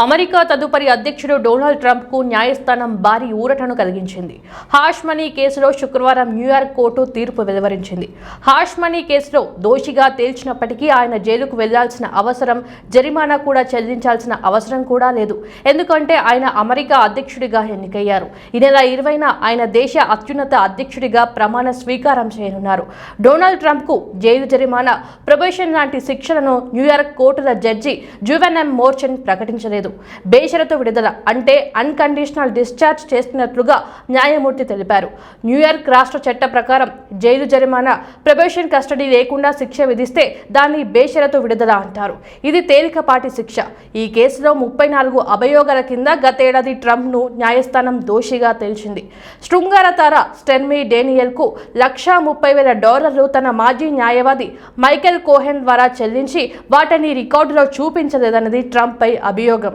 America తదుపరి అధ్యక్షుడు Donald ట్రంప్కు న్యాయస్థానం భారీ ఊరటను కలిగించింది. హాష్ మనీ కేసులో శుక్రవారం న్యూయార్క్ కోర్టు తీర్పు వెలువరించింది. హాష్ మనీ కేసులో దోషిగా తేల్చినప్పటికీ ఆయన జైలుకు వెళ్ళాల్సిన అవసరం జరిమానా కూడా చెల్లించాల్సిన అవసరం కూడా లేదు. ఎందుకంటే ఆయన అమెరికా అధ్యక్షుడిగా ఎన్నికయ్యారు. ఈ నెల ఇరవైన ఆయన దేశ అత్యున్నత అధ్యక్షుడిగా ప్రమాణ స్వీకారం చేయనున్నారు. డొనాల్డ్ ట్రంప్కు జైలు జరిమానా ప్రొబేషన్ లాంటి శిక్షలను న్యూయార్క్ కోర్టుల జడ్జి జువెన్ఎం మోర్చన్ ప్రకటించలేదు. బేషరతు విడుదల అంటే అన్కండిషనల్ డిశ్చార్జ్ చేస్తున్నట్లుగా న్యాయమూర్తి తెలిపారు. న్యూయార్క్ రాష్ట్ర చట్ట ప్రకారం జైలు జరిమానా ప్రొబేషన్ కస్టడీ లేకుండా శిక్ష విధిస్తే దాన్ని బేషరతు విడుదల అంటారు. ఇది తేలికపాటి శిక్ష. ఈ కేసులో ముప్పై నాలుగు అభియోగాల కింద గతేడాది ట్రంప్ను న్యాయస్థానం దోషిగా తేల్చింది. శృంగారతార తార డేనియల్కు లక్షా ముప్పై వేల డాలర్లు తన మాజీ న్యాయవాది మైకెల్ కోహెన్ ద్వారా చెల్లించి వాటిని రికార్డులో చూపించలేదన్నది ట్రంప్పై అభియోగం.